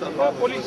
Police.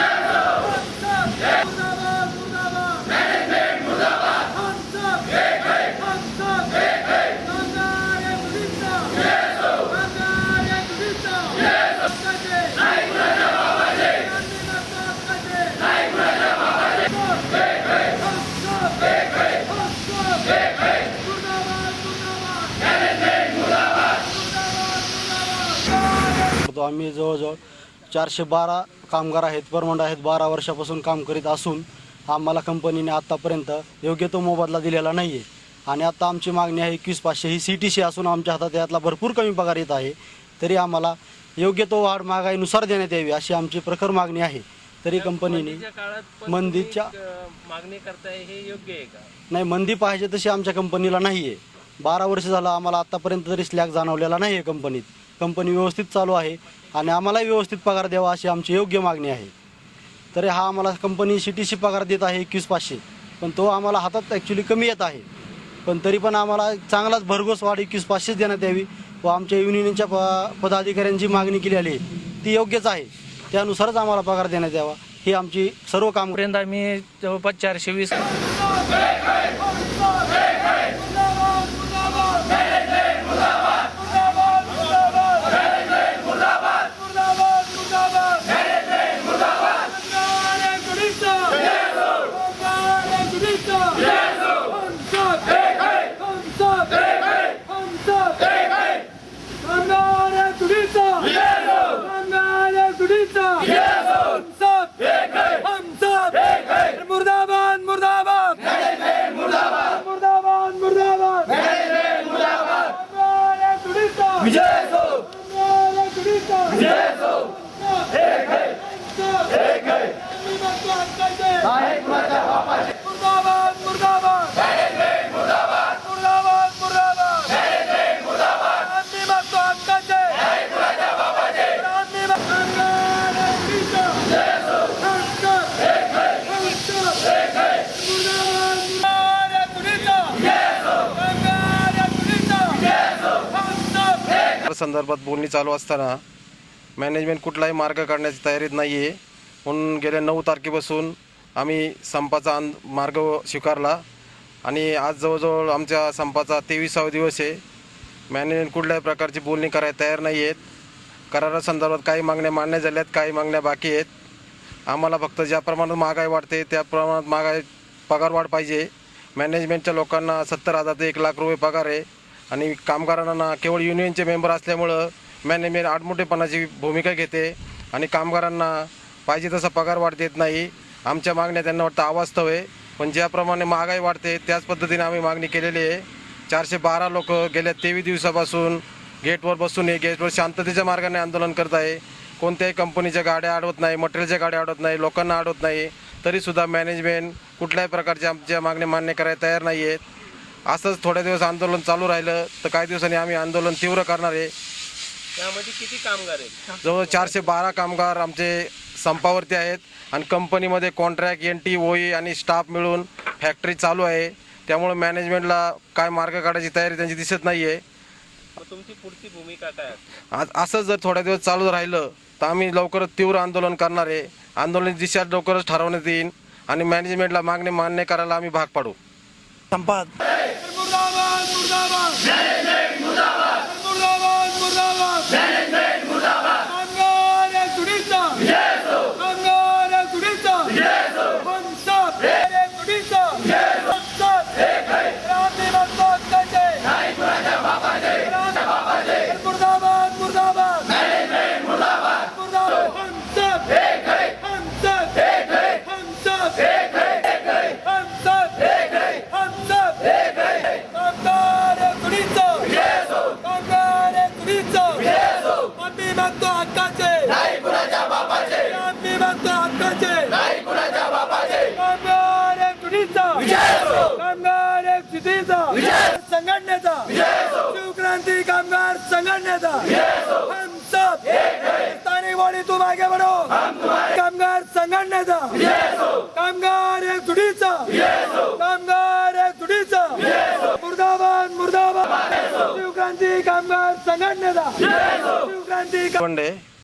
आम्ही जवळजवळ चारशे बारा कामगार आहेत परमनंट आहेत बारा वर्षापासून काम करीत असून आम्हाला कंपनीने आत्तापर्यंत योग्य तो मोबदला दिलेला नाही आहे आणि आता आमची मागणी आहे एकवीस पाचशे ही सी टी सी असून आमच्या हातात यातला भरपूर कमी पगार येत आहे. तरी आम्हाला योग्य तो वाढ महागाईनुसार देण्यात यावी अशी आमची प्रखर मागणी आहे. तरी कंपनीने मंदीच्या मागणी करताय हे योग्य आहे का? नाही मंदी पाहिजे तशी आमच्या कंपनीला नाही आहे बारा वर्ष झालं आम्हाला आत्तापर्यंत तरी स्लॅग जाणवलेला नाही आहे कंपनीत. कंपनी व्यवस्थित चालू आहे आणि आम्हालाही व्यवस्थित पगार द्यावा अशी आमची योग्य मागणी आहे. तरी हा आम्हाला कंपनी सी टी सी पगार देत आहे एकवीस पाचशे पण तो आम्हाला हातात ॲक्च्युली कमी येत आहे. पण तरी पण आम्हाला चांगलाच भरघोस वाढ एकवीस पाचशेच देण्यात यावी व आमच्या युनियनच्या प पदाधिकाऱ्यांची मागणी केलेली आहे. ती योग्यच आहे. त्यानुसारच आम्हाला पगार देण्यात यावा. ही आमची सर्व कामपर्यंत आम्ही जवळपास चारशे वीस संदर्भात बोलणी चालू असताना मॅनेजमेंट कुठलाही मार्ग काढण्याची तयारीत नाही आहे म्हणून गेल्या नऊ तारखेपासून आम्ही संपाचा आंद मार्ग स्वीकारला. आणि आज जवळजवळ आमच्या संपाचा तेवीसावा दिवस आहे. मॅनेजमेंट कुठल्याही प्रकारची बोलणी करायला तयार नाही आहेत करारासंदर्भात काही मागण्या मान्य आहेत काही मागण्या बाकी आहेत. आम्हाला फक्त ज्या प्रमाणात महागाई वाढते त्या प्रमाणात महागाई पगारवाढ पाहिजे. मॅनेजमेंटच्या लोकांना सत्तर हजार ते एक लाख रुपये पगार आहे. आणि कामगारांना केवळ युनियनचे मेंबर असल्यामुळं मॅनेजमेंट आडमोठेपणाची भूमिका घेते आणि कामगारांना पाहिजे तसा पगार वाढ देत नाही. आमच्या मागण्या त्यांना वाटतं अवास्तव आहे. पण ज्याप्रमाणे महागाई वाढते त्याच पद्धतीने आम्ही मागणी केलेली आहे. चारशे बारा लोक गेल्या तेवीस दिवसापासून गेटवर बसून हे गेटवर शांततेच्या मार्गाने आंदोलन करत आहे. कोणत्याही कंपनीच्या गाड्या अडवत नाही मटेरियलच्या गाड्या अडवत नाही लोकांना अडवत नाही. तरीसुद्धा मॅनेजमेंट कुठल्याही प्रकारच्या आमच्या मागण्या मान्य करायला तयार नाही आहेत असंच थोड्या दिवस आंदोलन चालू राहिलं तर काही दिवसांनी आम्ही आंदोलन तीव्र करणार आहे. त्यामध्ये किती कामगार आहेत? जवळ चारशे बारा कामगार आमचे संपावरती आहेत आणि कंपनीमध्ये कॉन्ट्रॅक्ट एन टी ओई आणि स्टाफ मिळून फॅक्टरी चालू आहे. त्यामुळे मॅनेजमेंटला काय मार्ग काढायची तयारी त्यांची दिसत नाही आहे तुमची पुढची भूमिका काय आहे? आज असंच जर थोड्या दिवस चालू राहिलं तर आम्ही लवकरच तीव्र आंदोलन करणार आहे. आंदोलन दिशा लवकरच ठरवण्यात येईल आणि मॅनेजमेंटला मागणी मान्य करायला आम्ही भाग पाडू. संपात मुर्दाबाद मुर्दाबाद मुर्दाबाद मुर्दाबाद संघटनेचा. शिवक्रांती कामगार संघटनेचा. हम सब स्थानिक बॉडी तू मागे बढो. कामगार संघटनेचा. कामगार एक तुडीचा कामगार एक तुडीचा मुर्दाबाद मुर्दाबाद. शिवक्रांती कामगार संघटनेचा. शिवक्रांती लोखंडे